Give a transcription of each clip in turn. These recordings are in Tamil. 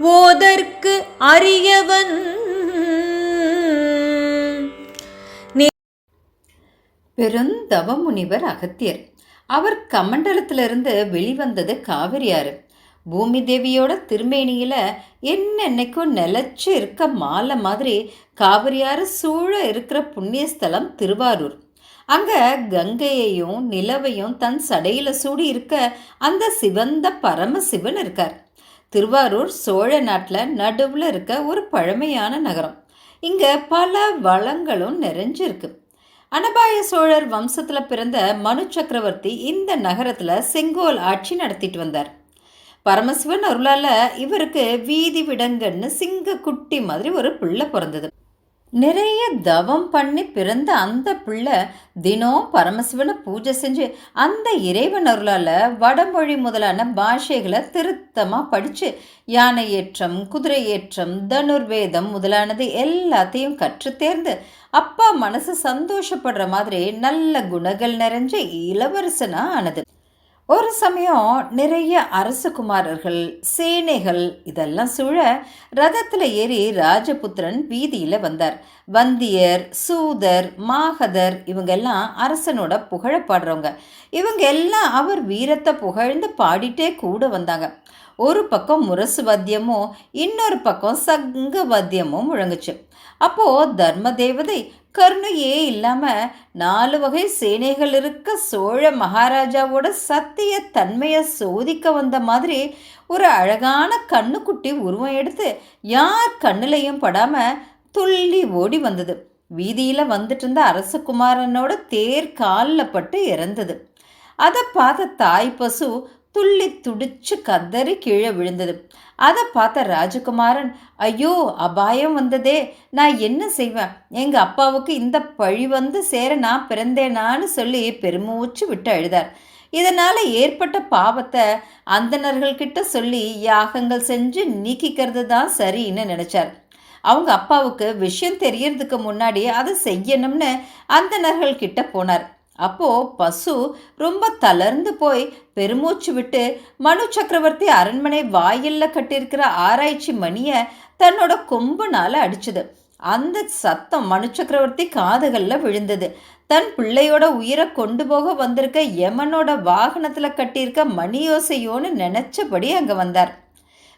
ஓதற்கு அரியவன். பெருந்தவ முனிவர் அகத்தியர். அவர் கமண்டலத்திலிருந்து வெளிவந்தது காவிரியாறு பூமி தேவியோட திருமேனியில என்னென்னைக்கும் நிலச்சி இருக்க மாலை மாதிரி காவிரியாறு சூழ இருக்கிற புண்ணியஸ்தலம் திருவாரூர். அங்க கங்கையையும் நிலவையும் தன் சடையில சூடி இருக்க அந்த சிவந்த பரமசிவன் இருக்கார். திருவாரூர் சோழ நாட்டில் நடுவில் இருக்க ஒரு பழமையான நகரம். இங்கே பல வளங்களும் நிறைஞ்சிருக்கு. அனபாய சோழர் வம்சத்தில் பிறந்த மனு சக்கரவர்த்தி இந்த நகரத்தில் செங்கோல் ஆட்சி நடத்திட்டு வந்தார். பரமசிவன் அருளால் இவருக்கு வீதி விடங்கன்னு சிங்க குட்டி மாதிரி ஒரு பிள்ளை பிறந்தது. நிறைய தவம் பண்ணி பிறந்த அந்த பிள்ளை தினம் பரமசிவனை பூஜை செஞ்சு அந்த இறைவன் அருளால் வடமொழி முதலான பாஷைகளை திருத்தமாக படித்து யானை ஏற்றம் குதிரை ஏற்றம் தனுர்வேதம் முதலானது எல்லாத்தையும் கற்று தேர்ந்து அப்பா மனசு சந்தோஷப்படுற மாதிரி நல்ல குணங்கள் நிறைஞ்ச இளவரசனாக ஆனது. ஒரு சமயம் நிறைய அரசகுமாரர்கள் சேனைகள் இதெல்லாம் சூழ ரதத்தில் ஏறி ராஜபுத்திரன் வீதியில் வந்தார். வந்தியர் சூதர் மாகதர் இவங்கெல்லாம் அரசனோட புகழ பாடுறவங்க. இவங்க எல்லாம் அவர் வீரத்தை புகழ்ந்து பாடிட்டே கூட வந்தாங்க. ஒரு பக்கம் முரசு வாத்தியமும் இன்னொரு பக்கம் சங்க வாத்தியமும் முழங்குச்சு. அப்போது தர்ம தேவதை கருணையே இல்லாமல் நாலு வகை சேனைகள் இருக்க சோழ மகாராஜாவோட சத்திய தன்மையை சோதிக்க வந்த மாதிரி ஒரு அழகான கண்ணுக்குட்டி உருவம் எடுத்து யார் கண்ணுலையும் படாமல் துள்ளி ஓடி வந்தது. வீதியில் வந்துட்டு இருந்த அரசகுமாரனோட தேர் காலில் பட்டு இறந்தது. அதை பார்த்த தாய் பசு துள்ளி துடிச்சு கதறி கீழே விழுந்தது. அதை பார்த்த ராஜகுமாரன் ஐயோ அபாயம் வந்ததே. நான் என்ன செய்வேன்? எங்கள் அப்பாவுக்கு இந்த பழி வந்து சேர நான் பிறந்தேனான்னு சொல்லி பெருமூச்சு விட்டு அழுதார். இதனால் ஏற்பட்ட பாவத்தை அந்தணர்கள்கிட்ட சொல்லி யாகங்கள் செஞ்சு நீக்கிக்கிறது தான் சரின்னு நினச்சார். அவங்க அப்பாவுக்கு விஷயம் தெரியறதுக்கு முன்னாடி அதை செய்யணும்னு அந்தணர்கள்கிட்ட போனார். அப்போ பசு ரொம்ப தளர்ந்து போய் பெருமூச்சு விட்டு மனு சக்கரவர்த்தி அரண்மனை வாயிலில் கட்டியிருக்கிற ஆராய்ச்சி மணியை தன்னோட கொம்புனால் அடிச்சுது. அந்த சத்தம் மனு சக்கரவர்த்தி காதுகளில் விழுந்தது. தன் பிள்ளையோட உயிரை கொண்டு போக வந்திருக்க யமனோட வாகனத்தில் கட்டியிருக்க மணியோசையோன்னு நினச்சபடி அங்கே வந்தார்.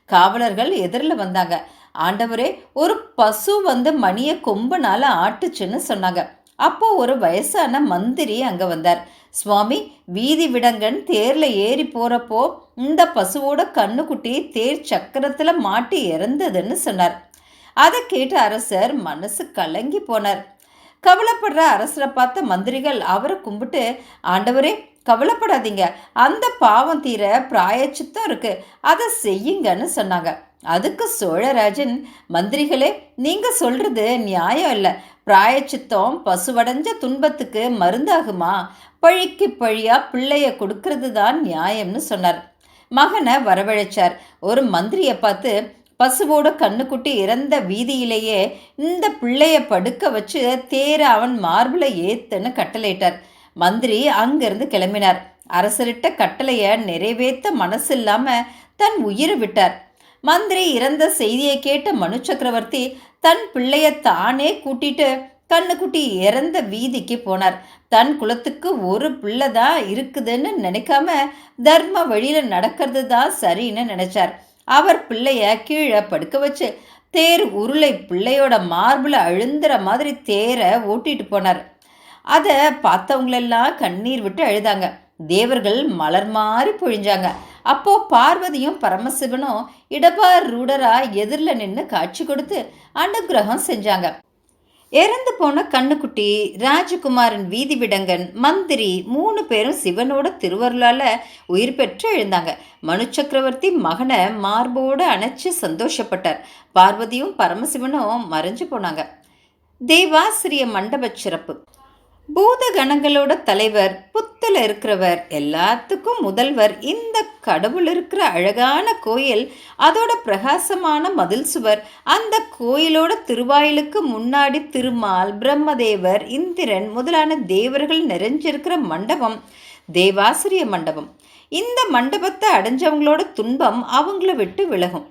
காவலர்கள் எதிரில் வந்தாங்க. ஆண்டவரே ஒரு பசு வந்து மணியை கொம்புனால ஆட்டுச்சுன்னு சொன்னாங்க. அப்போ ஒரு வயசான மந்திரி அங்கே வந்தார். சுவாமி வீதி விடங்கன் தேரில் ஏறி போகிறப்போ இந்த பசுவோட கண்ணுக்குட்டி தேர் சக்கரத்தில் மாட்டி இறந்ததுன்னு சொன்னார். அதை கேட்ட அரசர் மனசு கலங்கி போனார். கவலைப்படுற அரசரை பார்த்த மந்திரிகள் அவரை கும்பிட்டு ஆண்டவரே கவலைப்படாதீங்க. அந்த பாவம் தீர பிராயச்சித்தம் இருக்கு. அதை செய்யுங்கன்னு சொன்னாங்க. அதுக்கு சோழராஜன் மந்திரிகளே நீங்கள் சொல்கிறது நியாயம் இல்லை. பிராயச்சித்தம் பசுவடைஞ்ச துன்பத்துக்கு மருந்தாகுமா? பழிக்கு பழியா பிள்ளைய கொடுக்கறது தான் நியாயம்னு சொன்னார். மகனை வரவழைச்சார். ஒரு மந்திரியை பார்த்து பசுவோட கண்ணுக்குட்டி இறந்த வீதியிலேயே இந்த பிள்ளைய படுக்க வச்சு தேர அவன் மார்பில் ஏத்துன்னு கட்டளையிட்டார். மந்திரி அங்கிருந்து கிளம்பினார். அரசரிட்ட கட்டளையை நிறைவேற்ற மனசு இல்லாமல் தன் உயிரை விட்டார். மந்திரி இறந்த செய்தியை கேட்ட மனு சக்கரவர்த்தி தன் பிள்ளைய தானே கூட்டிட்டு கண்ணுக்குட்டி இறந்த வீதிக்கு போனார். தன் குலத்துக்கு ஒரு பிள்ளை தான் இருக்குதுன்னு நினைக்காம தர்ம வழியில் நடக்கிறது தான் சரின்னு நினைச்சார். அவர் பிள்ளைய கீழே படுக்க வச்சு தேர் உருளை பிள்ளையோட மார்பில் அழுந்துற மாதிரி தேரை ஓட்டிட்டு போனார். அதை பார்த்தவங்களெல்லாம் கண்ணீர் விட்டு அழுதாங்க. தேவர்கள் மலர் மாறி பொழிஞ்சாங்க. அப்போ பார்வதியும் பரமசிவனும் இடபார் ரூடரா எதிரில் நின்று காட்சி கொடுத்து அனுகிரகம் செஞ்சாங்க. இறந்து போன கண்ணுக்குட்டி ராஜகுமாரன் வீதி விடங்கன் மந்திரி மூணு பேரும் சிவனோட திருவருளால் உயிர் பெற்று எழுந்தாங்க. மனு சக்கரவர்த்தி மகனை மார்போடு அணைச்சு சந்தோஷப்பட்டார். பார்வதியும் பரமசிவனும் மறைஞ்சு போனாங்க. தேவாசிரிய மண்டப சிறப்பு. பூத கணங்களோட தலைவர் புத்தில் இருக்கிறவர் எல்லாத்துக்கும் முதல்வர். இந்த கடவுள் இருக்கிற அழகான கோயில் அதோட பிரகாசமான மதில் சுவர் அந்த கோயிலோட திருவாயிலுக்கு முன்னாடி திருமால் பிரம்மதேவர் இந்திரன் முதலான தேவர்கள் நிறைஞ்சிருக்கிற மண்டபம் தேவாசிரிய மண்டபம். இந்த மண்டபத்தை அடைஞ்சவங்களோட துன்பம் அவங்கள விட்டு விலகும்.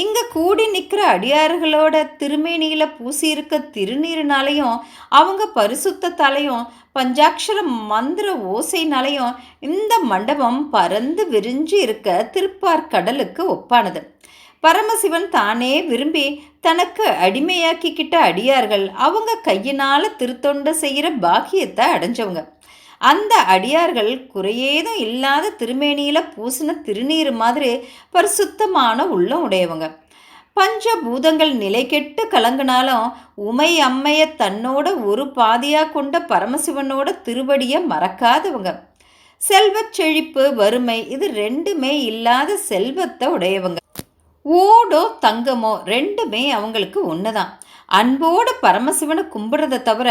இங்கே கூடி நிற்கிற அடியார்களோட திருமேனியில் பூசியிருக்க திருநீர்னாலையும் அவங்க பரிசுத்தத்தாலையும் பஞ்சாட்சர மந்திர ஓசைனாலையும் இந்த மண்டபம் பறந்து விரிஞ்சு இருக்க திருப்பார் கடலுக்கு ஒப்பானது. பரமசிவன் தானே விரும்பி தனக்கு அடிமையாக்கிக்கிட்ட அடியார்கள் அவங்க கையினால் திருத்தொண்டை செய்கிற பாக்கியத்தை அடைஞ்சவங்க. அந்த அடியார்கள் குறையேதும் இல்லாத திருமேனியில் பூசின திருநீர் மாதிரி பரிசுத்தமான உள்ளம் உடையவங்க. பஞ்ச பூதங்கள் நிலை கெட்டு கலங்கினாலும் உமை அம்மைய தன்னோட ஒரு பாதியாக கொண்ட பரமசிவனோட திருவடியை மறக்காதவங்க. செல்வச் செழிப்பு வறுமை இது ரெண்டுமே இல்லாத செல்வத்தை உடையவங்க. ஓடோ தங்கமோ ரெண்டுமே அவங்களுக்கு ஒன்று தான் அன்போடு பரமசிவனை கும்பிட்றத தவிர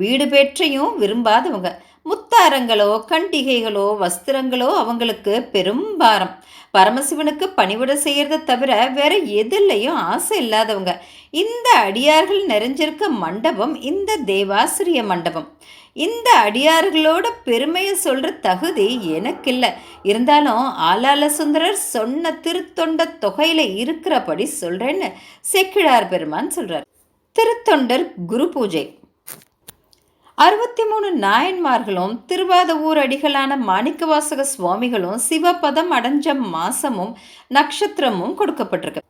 வீடு பெற்றையும் விரும்பாதவங்க. முத்தாரங்களோ கண்டிகைகளோ வஸ்திரங்களோ அவங்களுக்கு பெரும் பாரம். பரமசிவனுக்கு பணிவிட செய்கிறத தவிர வேற எதுலையும் ஆசை இல்லாதவங்க. இந்த அடியார்கள் நிறைஞ்சிருக்க மண்டபம் இந்த தேவாசிரிய மண்டபம். இந்த அடியார்களோட பெருமையை சொல்கிற தகுதி எனக்கு இல்லை இருந்தாலும் ஆலால சுந்தரர் சொன்ன திருத்தொண்ட தொகையில் இருக்கிறபடி சொல்கிறேன்னு செக்கிழார் பெருமான் சொல்கிறார் திருத்தொண்டர் குரு பூஜை. அறுபத்தி மூணு நாயன்மார்களும் திருவாத ஊர் அடிகளான மாணிக்கவாசக சுவாமிகளும் சிவபதம் அடைஞ்ச மாசமும் நட்சத்திரமும் கொடுக்கப்பட்டிருக்கு.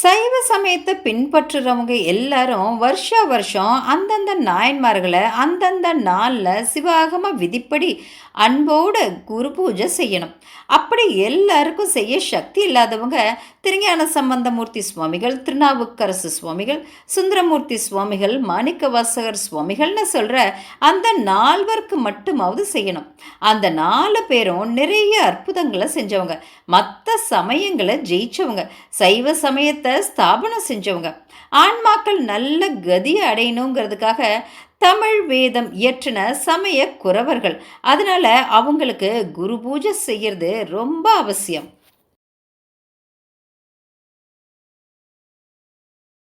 சைவ சமயத்தை பின்பற்றுறவங்க எல்லாரும் வருஷா வருஷம் அந்தந்த நாயன்மார்களை அந்தந்த நாளில் சிவாகம விதிப்படி அன்போடு குரு பூஜை செய்யணும். அப்படி எல்லாருக்கும் செய்ய சக்தி இல்லாதவங்க திருஞான சம்பந்தமூர்த்தி சுவாமிகள் திருநாவுக்கரசு சுவாமிகள் சுந்தரமூர்த்தி சுவாமிகள் மாணிக்கவாசகர் சுவாமிகள்னு சொல்கிற அந்த நால்வருக்கு மட்டுமாவது செய்யணும். அந்த நாலு பேரும் நிறைய அற்புதங்களை செஞ்சவங்க. மற்ற சமயங்களை ஜெயிச்சவங்க. சைவ சமயத்தை ஸ்தாபனம் செஞ்சவங்க. ஆன்மாக்கள் நல்ல கதியை அடையணுங்கிறதுக்காக தமிழ் வேதம் இயற்றின சமய குறவர்கள். அதனால் அவங்களுக்கு குரு பூஜை செய்கிறது ரொம்ப அவசியம்.